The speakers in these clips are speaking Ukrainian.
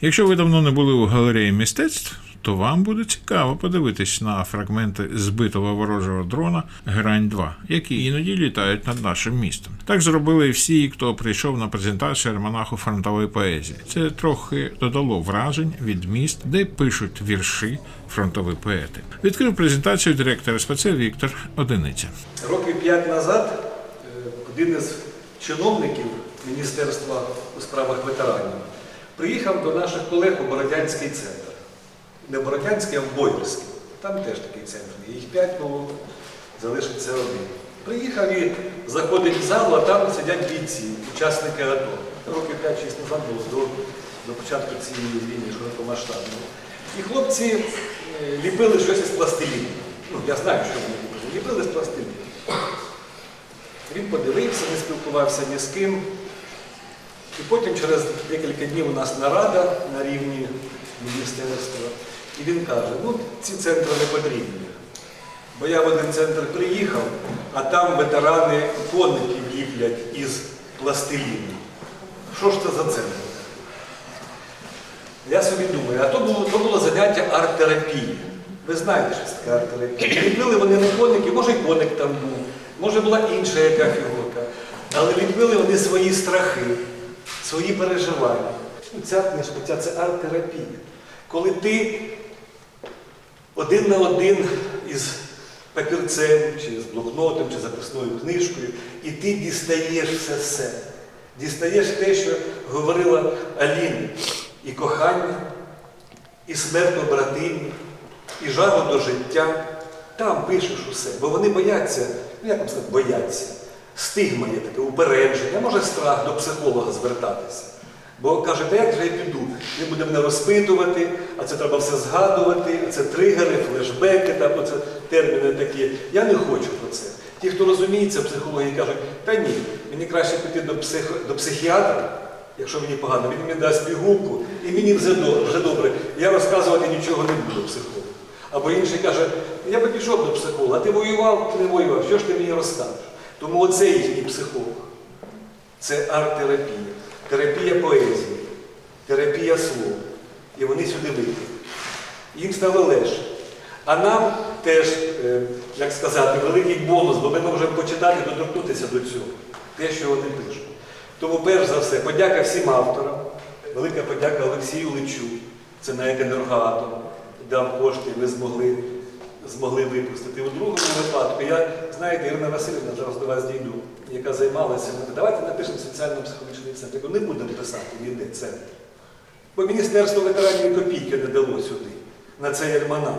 Якщо ви давно не були у галереї мистецтв, то вам буде цікаво подивитись на фрагменти збитого ворожого дрона Грань 2, які іноді літають над нашим містом. Так зробили всі, хто прийшов на презентацію альманаху фронтової поезії. Це трохи додало вражень від міст, де пишуть вірші фронтові поети. Відкрив презентацію директор СПЦ Віктор Одиниця. Років п'ять назад е, один із чиновників Міністерства у справах ветеранів приїхав до наших колег у Бородянський центр. Не Бородянський, а в Боярський. Там теж такий центр. Їх п'ять було, залишиться один. Приїхав і заходить в залу, а там сидять бійці, учасники АТО. Років 5-6 назад було до, до початку цієї війни широкомасштабної. І хлопці е, ліпили щось із пластиліну. Ну, я знаю, що вони ліпили. Ліпили з пластиліну. Він подивився, не спілкувався ні з ким. І потім через декілька днів у нас нарада на рівні міністерства. І він каже, ну ці центри не потрібні. Бо я в один центр приїхав, а там ветерани коників ліплять із пластиліну. Що ж це за центр? Я собі думаю, а то було, то було заняття арт-терапії. Ви знаєте, що це таке арт-терапія. Ліпили вони не коники, може і коник там був, може була інша яка фігурка. Але ліпили вони свої страхи, свої переживання. Ця книжка, це арт-терапія. Коли ти один на один із папірцем, чи з блокнотом, чи записною книжкою, і ти дістаєш все все. Дістаєш те, що говорила Аліна, і кохання, і смерть побратимів, і жагу до життя. Там пишеш усе, бо вони бояться, ну як вам сказати, бояться. Стигма є таке, упередження, може страх до психолога звертатися. Бо каже, та як же я піду? Він буде мене розпитувати, а це треба все згадувати, а це тригери, флешбеки, там, оце терміни такі. Я не хочу про це. Ті, хто розуміється психології, кажуть, та ні, мені краще піти до, псих... до психіатра, якщо мені погано, він мені дасть пігулку, і мені вже добре. Я розказувати нічого не буду психологу. Або інший каже, я би пішов до психолога, а ти воював, ти не воював, що ж ти мені розкажеш? Тому оцей їхній психолог. Це арт-терапія, терапія поезії, терапія слова. І вони сюди вийдуть. Їм стало легше. А нам теж, е, як сказати, великий бонус, бо ми можемо почитати доторкнутися до цього, те, що вони пишуть. Тому, перш за все, подяка всім авторам, велика подяка Олексію Личу, це на енергоатом, дав кошти, ми змогли, змогли випустити. У другому випадку, я, знаєте, Ірина Васильівна, зараз до вас дійду, яка займалася, давайте напишемо соціально-психологічний центр. Я не будемо писати ніде центр. Бо Міністерство ветеранів копійки не дало сюди, на цей альманах.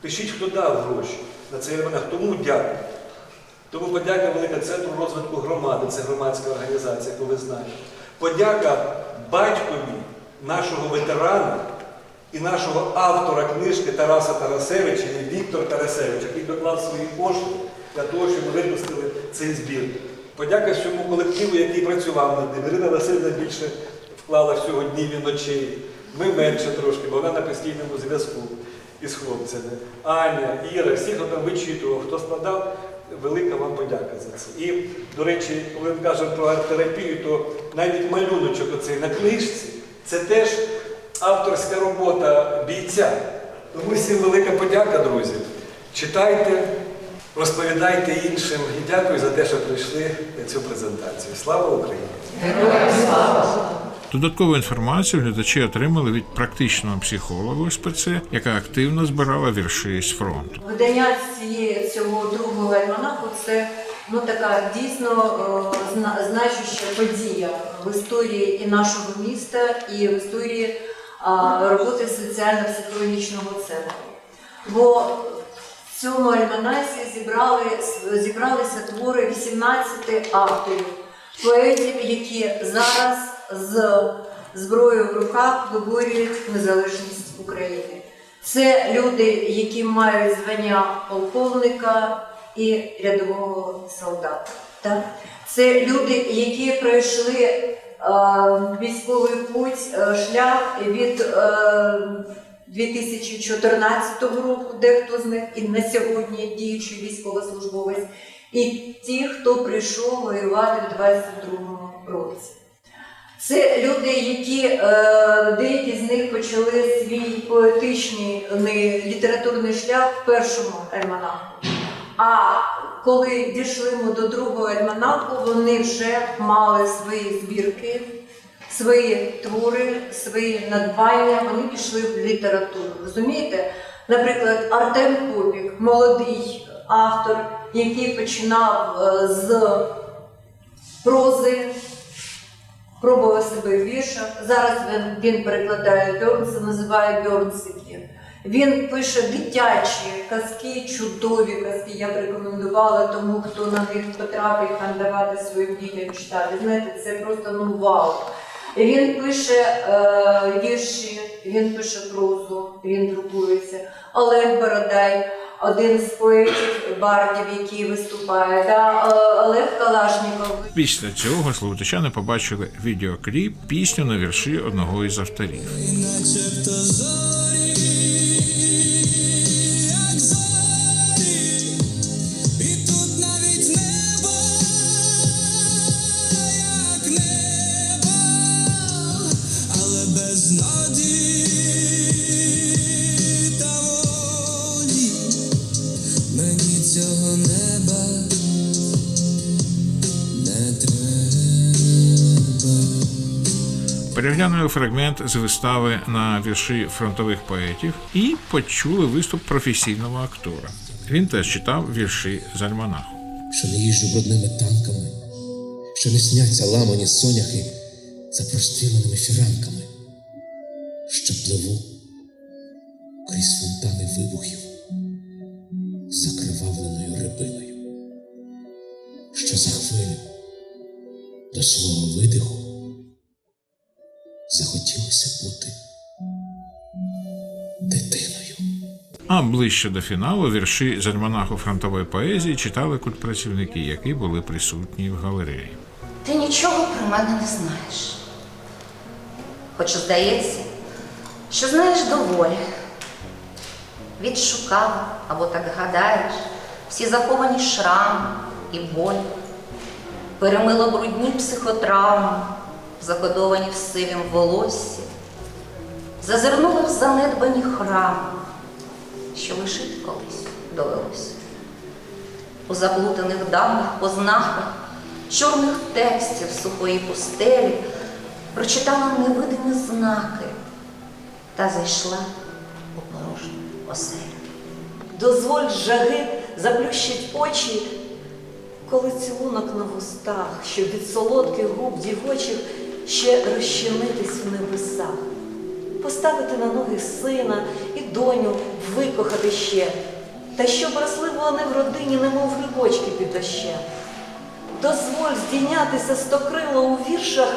Пишіть, хто дав гроші на цей альманах. Тому дякую. Тому подяка велика Центру розвитку громади, це громадська організація, яку ви знаєте. Подяка батькові нашого ветерана і нашого автора книжки Тараса Тарасевича, і Віктор Тарасевич, який доклав свої кошти для того, щоб випустили цей збір. Подяка всьому колективу, який працював над ним. Ірина Васильівна більше вклала всього днів і ночей. Ми менше трошки, бо вона на постійному зв'язку із хлопцями. Аня, Іра, всі, хто там вичитував, хто складав, велика вам подяка за це. І, до речі, коли ми кажемо про арт-терапію, то навіть малюночок оцей на книжці це теж авторська робота бійця. Тому всім велика подяка, друзі. Читайте, розповідайте іншим і дякую за те, що прийшли на цю презентацію. Слава Україні! Додаткову інформацію глядачі отримали від практичного психолога СПЦ, яка активно збирала вірші з фронту. Видання цієї цього другого альманаху це ну така дійсно е, значуща подія в історії і нашого міста, і в історії роботи соціально-психологічного центру. Бо в цьому альманасі зібрали, зібралися твори 18 авторів, поетів, які зараз з зброєю в руках виборюють незалежність України. Це люди, які мають звання полковника і рядового солдата. Це люди, які пройшли військовий путь, е, шлях від е, 2014 року, дехто з них і на сьогодні діючий військовослужбовець, і ті, хто прийшов воювати в 22 році. Це люди, які е, деякі з них почали свій поетичний літературний шлях в першому альманаху. А коли дійшли ми до другого альманаху, вони вже мали свої збірки, свої твори, свої надбання, вони пішли в літературу. Розумієте? Наприклад, Артем Кубік, молодий автор, який починав е, з прози, пробував себе в віршах. Зараз він, він перекладає Бьорнса, називає Бьорнсики. Він пише дитячі казки, чудові казки. Я б рекомендувала тому, хто на них потрапить там давати своїм дітям читати. Знаєте, це просто ну вау. Він пише е, вірші, він пише прозу, він друкується. Олег Бородай, один з поетів бардів, який виступає. Да? Е, Олег Калашніков. Після цього слухачани побачили відеокліп пісню на вірші одного із авторів. Начебто Переглянули фрагмент з вистави на вірші фронтових поетів і почули виступ професійного актора. Він теж читав вірші з альманаху. що не їжджу брудними танками, що не сняться ламані соняхи за простріленими фіранками, що пливу крізь фонтани вибухів закривавленою рибиною, що за хвилю до свого видиху захотілося бути дитиною. А ближче до фіналу вірші з альманаху фронтової поезії читали культпрацівники, які були присутні в галереї. Ти нічого про мене не знаєш. Хоч здається, що знаєш доволі. Відшукав або так гадаєш всі заховані шрами і болі, перемило брудні психотравми, закодовані в сивім волоссі, зазирнули в занедбані храми, що лишити колись довелося у заплутаних давніх познаках, чорних текстів сухої пустелі, прочитала невидимі знаки та зайшла у порожню оселю. Дозволь жаги заплющить очі, коли цілунок на вустах, щоб від солодких губ дівочих ще розчинитись в небесах, поставити на ноги сина і доню викохати ще, та щоб росли вони в родині, немов грибочки під дощем. Дозволь здійнятися стокрило у віршах,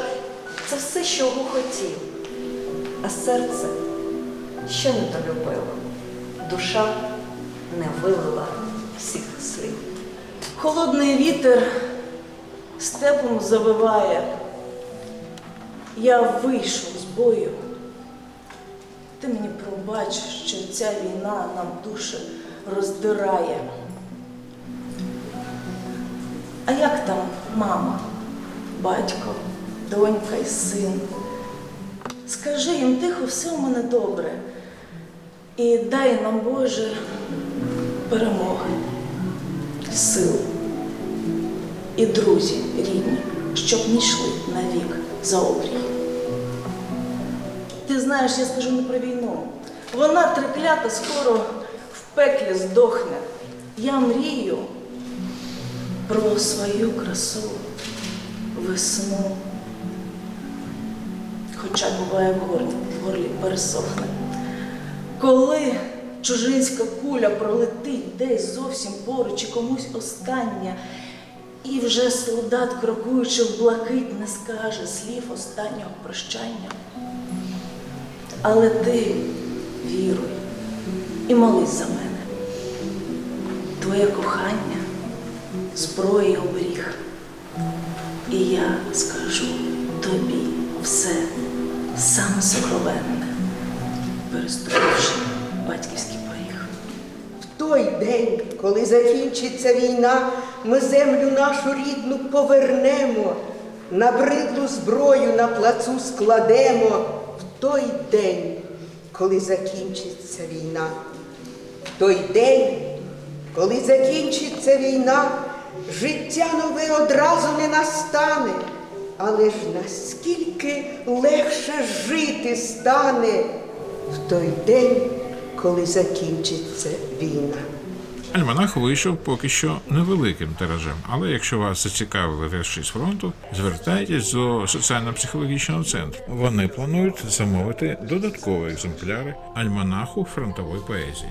це все, що хотів, а серце ще не долюбило, душа не вилила всіх слів. Холодний вітер степом завиває. Я вийшов з бою. Ти мені пробач, що ця війна нам душі роздирає. А як там мама, батько, донька і син? Скажи їм тихо, все у мене добре. І дай нам, Боже, перемоги, сил і друзі рідні, щоб не йшли навік за обрій. Ти знаєш, я скажу не про війну. Вона триклята скоро в пеклі здохне. Я мрію про свою красу, весну. Хоча буває в горлі, в горлі пересохне. Коли чужинська куля пролетить десь зовсім поруч і комусь остання, і вже солдат, крокуючи в блакить, не скаже слів останнього прощання. Але ти віруй і молись за мене. Твоє кохання, зброя і оберіг. І я скажу тобі все саме сокровенне, переступивши батьківський поріг. В той день, коли закінчиться війна, ми землю нашу рідну повернемо, набридлу зброю на плацу складемо в той день, коли закінчиться війна. В той день, коли закінчиться війна, життя нове одразу не настане. Але ж наскільки легше жити стане в той день, коли закінчиться війна. Альманах вийшов поки що невеликим тиражем, але якщо вас зацікавили вірші з фронту, звертайтесь до соціально-психологічного центру. Вони планують замовити додаткові екземпляри альманаху фронтової поезії.